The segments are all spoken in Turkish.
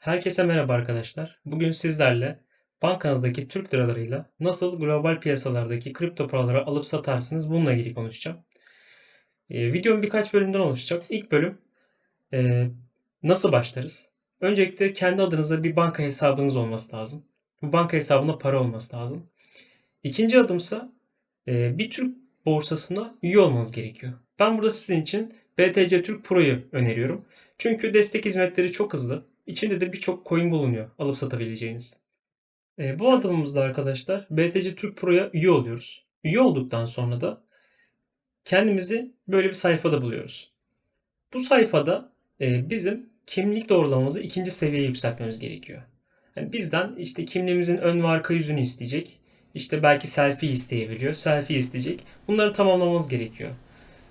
Herkese merhaba arkadaşlar. Bugün sizlerle bankanızdaki Türk liralarıyla nasıl global piyasalardaki kripto paraları alıp satarsınız bununla ilgili konuşacağım. Ee, videom birkaç bölümden oluşacak. İlk bölüm e, nasıl başlarız? Öncelikle kendi adınıza bir banka hesabınız olması lazım. Bu banka hesabında para olması lazım. İkinci adımsa e, bir Türk borsasına üye olmanız gerekiyor. Ben burada sizin için BTC Türk Pro'yu öneriyorum. Çünkü destek hizmetleri çok hızlı. İçinde de birçok coin bulunuyor alıp satabileceğiniz. E, bu adımımızda arkadaşlar BTC Türk Pro'ya üye oluyoruz. Üye olduktan sonra da kendimizi böyle bir sayfada buluyoruz. Bu sayfada e, bizim kimlik doğrulamamızı ikinci seviyeye yükseltmemiz gerekiyor. Yani bizden işte kimliğimizin ön ve arka yüzünü isteyecek. İşte belki selfie isteyebiliyor. Selfie isteyecek. Bunları tamamlamamız gerekiyor.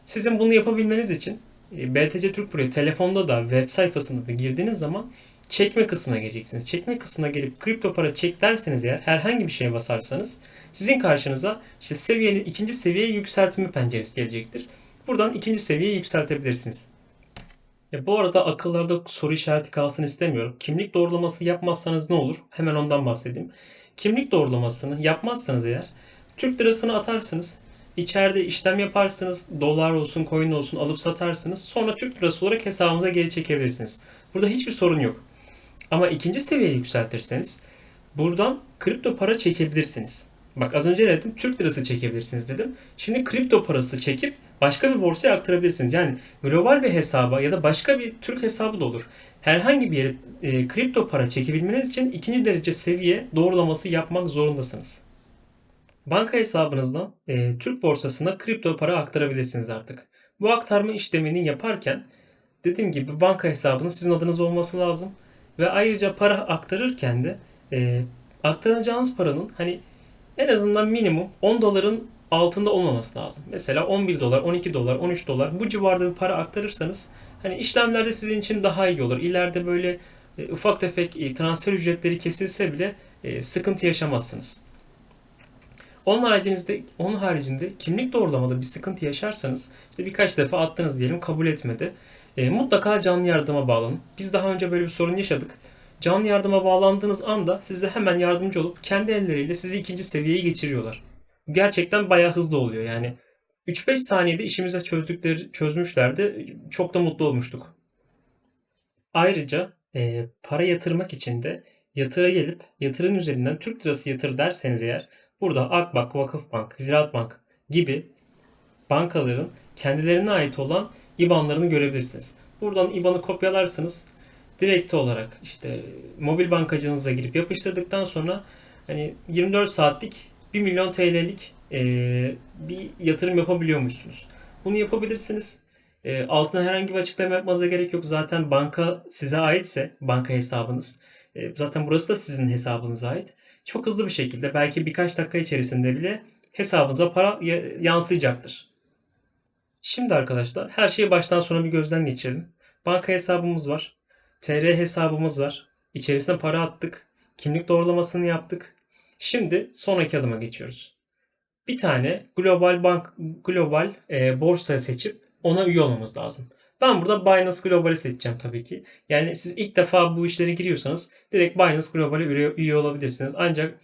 Sizin bunu yapabilmeniz için BTC Türk Pro'ya telefonda da web sayfasında da girdiğiniz zaman çekme kısmına geleceksiniz. Çekme kısmına gelip kripto para çek derseniz eğer herhangi bir şeye basarsanız sizin karşınıza işte seviyenin ikinci seviyeye yükseltme penceresi gelecektir. Buradan ikinci seviyeye yükseltebilirsiniz. Ya bu arada akıllarda soru işareti kalsın istemiyorum. Kimlik doğrulaması yapmazsanız ne olur? Hemen ondan bahsedeyim. Kimlik doğrulamasını yapmazsanız eğer Türk lirasını atarsınız. İçeride işlem yaparsınız. Dolar olsun, coin olsun alıp satarsınız. Sonra Türk lirası olarak hesabınıza geri çekebilirsiniz. Burada hiçbir sorun yok. Ama ikinci seviyeye yükseltirseniz buradan kripto para çekebilirsiniz. Bak az önce ne dedim? Türk lirası çekebilirsiniz dedim. Şimdi kripto parası çekip başka bir borsaya aktarabilirsiniz. Yani global bir hesaba ya da başka bir Türk hesabı da olur. Herhangi bir yere e, kripto para çekebilmeniz için ikinci derece seviye doğrulaması yapmak zorundasınız. Banka hesabınızdan e, Türk borsasına kripto para aktarabilirsiniz artık. Bu aktarma işlemini yaparken dediğim gibi banka hesabının sizin adınız olması lazım. Ve ayrıca para aktarırken de e, aktaracağınız paranın hani en azından minimum 10 doların altında olmaması lazım. Mesela 11 dolar, 12 dolar, 13 dolar bu civarda bir para aktarırsanız hani işlemlerde sizin için daha iyi olur. İleride böyle e, ufak tefek e, transfer ücretleri kesilse bile e, sıkıntı yaşamazsınız. Onun haricinde, onun haricinde kimlik doğrulamada bir sıkıntı yaşarsanız işte birkaç defa attınız diyelim kabul etmedi. E, mutlaka canlı yardıma bağlanın. Biz daha önce böyle bir sorun yaşadık. Canlı yardıma bağlandığınız anda size hemen yardımcı olup kendi elleriyle sizi ikinci seviyeye geçiriyorlar. Gerçekten bayağı hızlı oluyor yani. 3-5 saniyede işimize çözdükleri çözmüşlerdi. Çok da mutlu olmuştuk. Ayrıca e, para yatırmak için de yatıra gelip yatırın üzerinden Türk lirası yatır derseniz eğer burada Akbank, Vakıfbank, Ziraatbank gibi bankaların kendilerine ait olan IBAN'larını görebilirsiniz. Buradan IBAN'ı kopyalarsınız. Direkt olarak işte mobil bankacınıza girip yapıştırdıktan sonra hani 24 saatlik 1 milyon TL'lik e, bir yatırım yapabiliyormuşsunuz. Bunu yapabilirsiniz. E, altına herhangi bir açıklama yapmanıza gerek yok. Zaten banka size aitse banka hesabınız. E, zaten burası da sizin hesabınıza ait. Çok hızlı bir şekilde belki birkaç dakika içerisinde bile hesabınıza para yansıyacaktır. Şimdi arkadaşlar her şeyi baştan sona bir gözden geçirelim. Banka hesabımız var. TR hesabımız var. İçerisine para attık. Kimlik doğrulamasını yaptık. Şimdi sonraki adıma geçiyoruz. Bir tane global bank global e, borsa seçip ona üye olmamız lazım. Ben burada Binance Global'i seçeceğim tabii ki. Yani siz ilk defa bu işlere giriyorsanız direkt Binance Global'e üye, olabilirsiniz. Ancak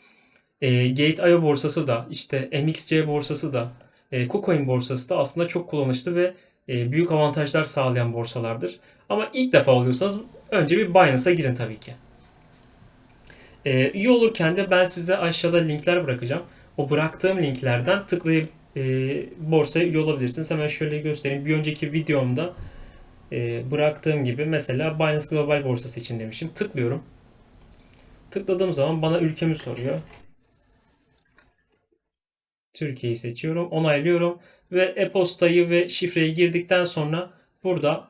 e, Gate.io borsası da işte MXC borsası da e, KuCoin borsası da aslında çok kullanışlı ve e, büyük avantajlar sağlayan borsalardır. Ama ilk defa oluyorsanız önce bir Binance'a girin tabii ki. E, üye olurken de ben size aşağıda linkler bırakacağım. O bıraktığım linklerden tıklayıp e, borsaya üye. Hemen şöyle göstereyim. Bir önceki videomda e, bıraktığım gibi mesela Binance Global borsası için demişim. Tıklıyorum. Tıkladığım zaman bana ülkemi soruyor. Türkiye'yi seçiyorum. Onaylıyorum. Ve e-postayı ve şifreyi girdikten sonra burada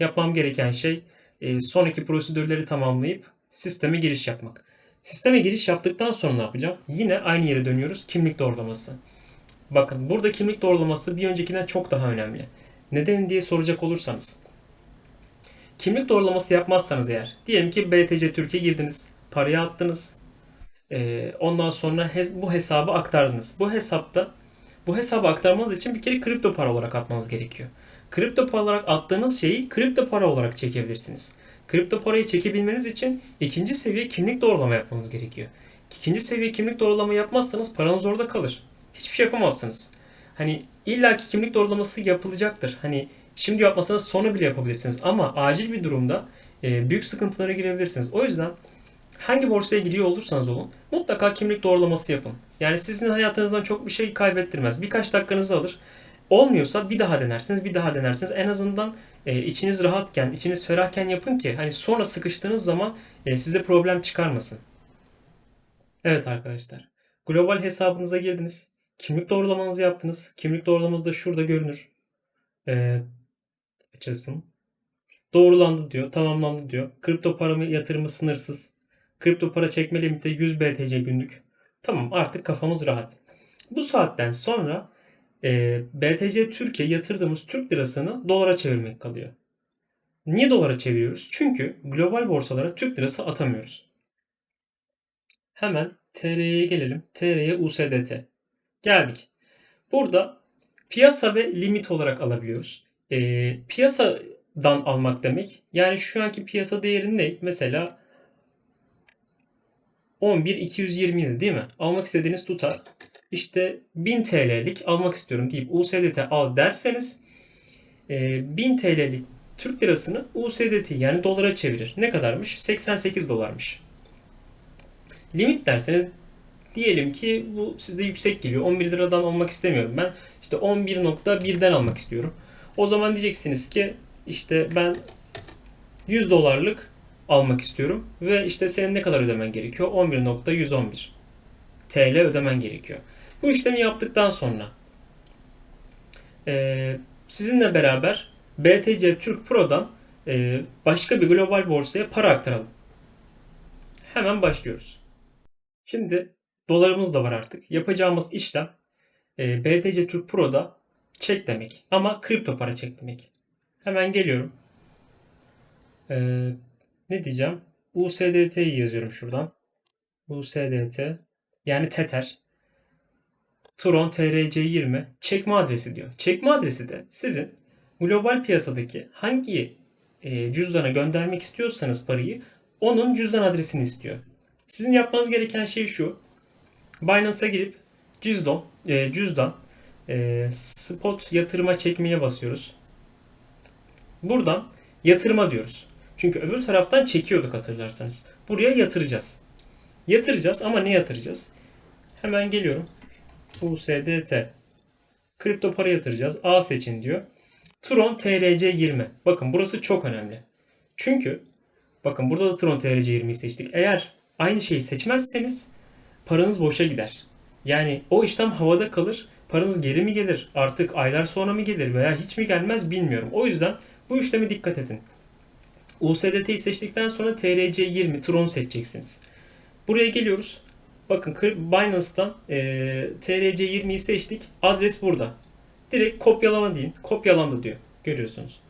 yapmam gereken şey e, sonraki prosedürleri tamamlayıp sisteme giriş yapmak. Sisteme giriş yaptıktan sonra ne yapacağım? Yine aynı yere dönüyoruz. Kimlik doğrulaması. Bakın burada kimlik doğrulaması bir öncekinden çok daha önemli. Neden diye soracak olursanız. Kimlik doğrulaması yapmazsanız eğer, diyelim ki BTC Türkiye girdiniz, parayı attınız, ee, ondan sonra bu hesabı aktardınız. Bu hesapta bu hesabı aktarmanız için bir kere kripto para olarak atmanız gerekiyor. Kripto para olarak attığınız şeyi kripto para olarak çekebilirsiniz. Kripto parayı çekebilmeniz için ikinci seviye kimlik doğrulama yapmanız gerekiyor. İkinci seviye kimlik doğrulama yapmazsanız paranız orada kalır. Hiçbir şey yapamazsınız. Hani illaki kimlik doğrulaması yapılacaktır. Hani şimdi yapmasanız sonra bile yapabilirsiniz. Ama acil bir durumda e, büyük sıkıntılara girebilirsiniz. O yüzden hangi borsaya giriyor olursanız olun mutlaka kimlik doğrulaması yapın. Yani sizin hayatınızdan çok bir şey kaybettirmez. Birkaç dakikanızı alır. Olmuyorsa bir daha denersiniz, bir daha denersiniz. En azından e, içiniz rahatken, içiniz ferahken yapın ki hani sonra sıkıştığınız zaman e, size problem çıkarmasın. Evet arkadaşlar. Global hesabınıza girdiniz. Kimlik doğrulamanızı yaptınız. Kimlik doğrulamanız da şurada görünür. E, açılsın. Doğrulandı diyor, tamamlandı diyor. Kripto para yatırımı sınırsız. Kripto para çekme limiti 100 BTC günlük. Tamam artık kafamız rahat. Bu saatten sonra e, BTC Türkiye yatırdığımız Türk lirasını dolara çevirmek kalıyor. Niye dolara çeviriyoruz? Çünkü global borsalara Türk lirası atamıyoruz. Hemen TR'ye gelelim. TR'ye USDT. Geldik. Burada piyasa ve limit olarak alabiliyoruz. E, piyasadan almak demek. Yani şu anki piyasa değeri ne? Mesela 11.227 değil mi? Almak istediğiniz tutar. İşte 1000 TL'lik almak istiyorum deyip USDT al derseniz 1000 TL'lik Türk lirasını USDT yani dolara çevirir. Ne kadarmış? 88 dolarmış. Limit derseniz diyelim ki bu sizde yüksek geliyor. 11 liradan almak istemiyorum ben. İşte 11.1'den almak istiyorum. O zaman diyeceksiniz ki işte ben 100 dolarlık almak istiyorum ve işte senin ne kadar ödemen gerekiyor? 11.111 TL ödemen gerekiyor. Bu işlemi yaptıktan sonra sizinle beraber BTC Türk Pro'dan başka bir global borsaya para aktaralım. Hemen başlıyoruz. Şimdi dolarımız da var artık. Yapacağımız işlem e, BTC Türk Pro'da çek demek. Ama kripto para çek demek. Hemen geliyorum. E, ne diyeceğim? USDT'yi yazıyorum şuradan. USDT yani Tether. Tron TRC20 çekme adresi diyor. Çekme adresi de sizin global piyasadaki hangi e, cüzdana göndermek istiyorsanız parayı onun cüzdan adresini istiyor. Sizin yapmanız gereken şey şu. Binance'a girip cüzdan, e, cüzdan e, spot yatırıma çekmeye basıyoruz. Buradan yatırma diyoruz. Çünkü öbür taraftan çekiyorduk hatırlarsanız. Buraya yatıracağız. Yatıracağız ama ne yatıracağız? Hemen geliyorum. USDT. Kripto para yatıracağız. A seçin diyor. Tron TRC20. Bakın burası çok önemli. Çünkü bakın burada da Tron TRC20'yi seçtik. Eğer aynı şeyi seçmezseniz paranız boşa gider. Yani o işlem havada kalır. Paranız geri mi gelir? Artık aylar sonra mı gelir veya hiç mi gelmez bilmiyorum. O yüzden bu işleme dikkat edin. USDT'yi seçtikten sonra TRC20 Tron seçeceksiniz. Buraya geliyoruz. Bakın Binance'dan e, TRC20'yi seçtik. Adres burada. Direkt kopyalama deyin. Kopyalandı diyor. Görüyorsunuz.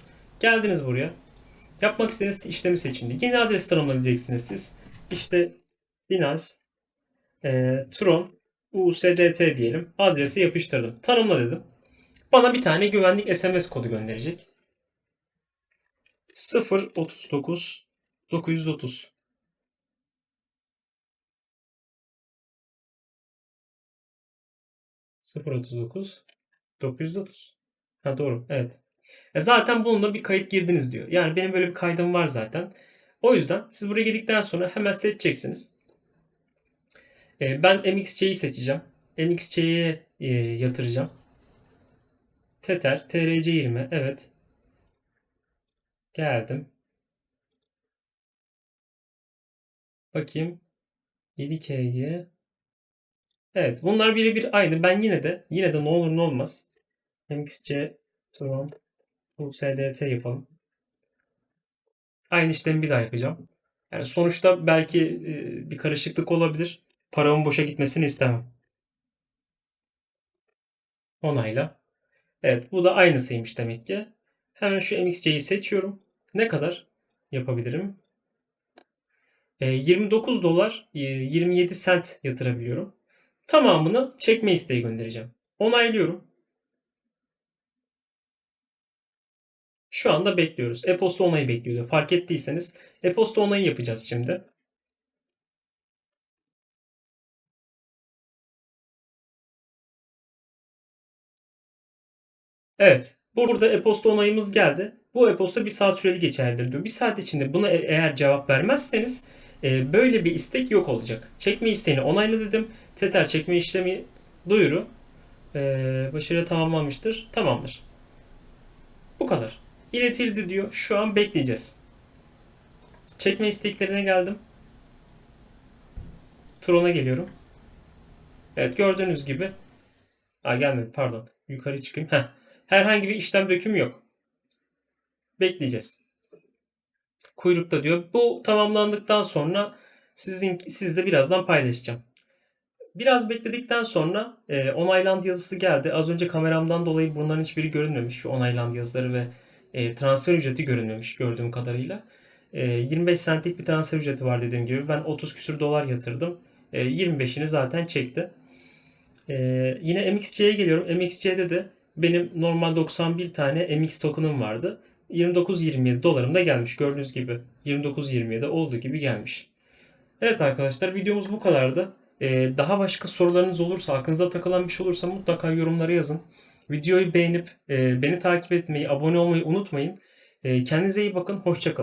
Geldiniz buraya. Yapmak istediğiniz işlemi seçin. Yeni adres tanımlayacaksınız siz. İşte Binance e, Tron USDT diyelim. Adresi yapıştırdım. Tanımla dedim. Bana bir tane güvenlik SMS kodu gönderecek. 039 930 039 930 Ha doğru. Evet. E zaten bununla bir kayıt girdiniz diyor. Yani benim böyle bir kaydım var zaten. O yüzden siz buraya geldikten sonra hemen seçeceksiniz. E, ben MXC'yi seçeceğim. MXC'ye e, yatıracağım. Tether, TRC20. Evet. Geldim. Bakayım. 7K'ye. Evet. Bunlar birebir aynı. Ben yine de yine de ne olur ne olmaz. MXC Tron USDT yapalım. Aynı işlemi bir daha yapacağım. Yani sonuçta belki e, bir karışıklık olabilir. Paramın boşa gitmesini istemem. Onayla. Evet bu da aynısıymış demek ki. Hemen şu MXC'yi seçiyorum. Ne kadar yapabilirim? E, 29 dolar e, 27 sent yatırabiliyorum. Tamamını çekme isteği göndereceğim. Onaylıyorum. Şu anda bekliyoruz. E-posta onayı bekliyordu. Fark ettiyseniz e-posta onayı yapacağız şimdi. Evet. Burada e-posta onayımız geldi. Bu e-posta bir saat süreli geçerlidir diyor. Bir saat içinde buna e- eğer cevap vermezseniz e, böyle bir istek yok olacak. Çekme isteğini onayla dedim. Tether çekme işlemi duyuru e, başarıyla tamamlanmıştır. Tamamdır. Bu kadar. İletildi diyor. Şu an bekleyeceğiz. Çekme isteklerine geldim. Tron'a geliyorum. Evet gördüğünüz gibi. Aa gelmedi pardon. Yukarı çıkayım. Heh. Herhangi bir işlem dökümü yok. Bekleyeceğiz. Kuyrukta diyor. Bu tamamlandıktan sonra sizin sizle birazdan paylaşacağım. Biraz bekledikten sonra e, onaylandı yazısı geldi. Az önce kameramdan dolayı bunların hiçbiri görünmemiş. Şu onaylandı yazıları ve e, transfer ücreti görünmemiş gördüğüm kadarıyla. E, 25 centlik bir transfer ücreti var dediğim gibi. Ben 30 küsür dolar yatırdım. E, 25'ini zaten çekti. E, yine MXC'ye geliyorum. MXC'de de benim normal 91 tane MX token'ım vardı. 29.27 dolarım da gelmiş. Gördüğünüz gibi 29.27 olduğu gibi gelmiş. Evet arkadaşlar videomuz bu kadardı. Ee, daha başka sorularınız olursa, aklınıza takılan bir şey olursa mutlaka yorumlara yazın. Videoyu beğenip e, beni takip etmeyi, abone olmayı unutmayın. E, kendinize iyi bakın, hoşçakalın.